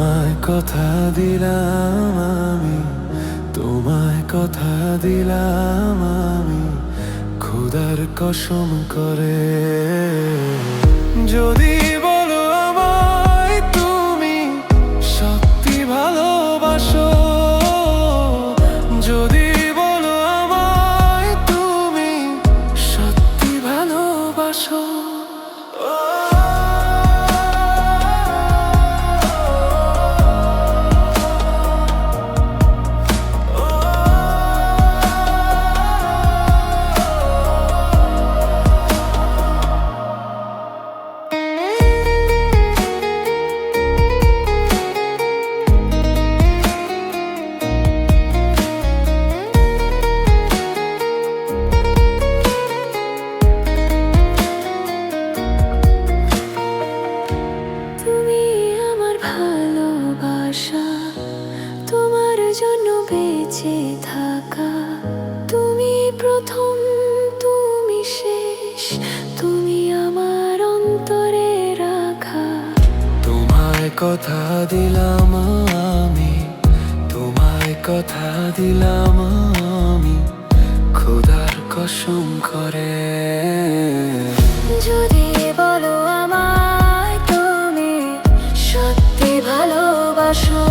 তোমায় কথা দিলাম আমি, তোমায় কথা দিলাম আমি খুদার কসম করে। যদি বলো আমায় তুমি সত্যি ভালোবাসো, যদি বলো আমায় তুমি সত্যি ভালোবাসো। কথা দিলাম আমি, তোমায় কথা দিলাম আমি, খোদার কসম করে। যদি বলো আমায় তুমি সত্যি ভালোবাসো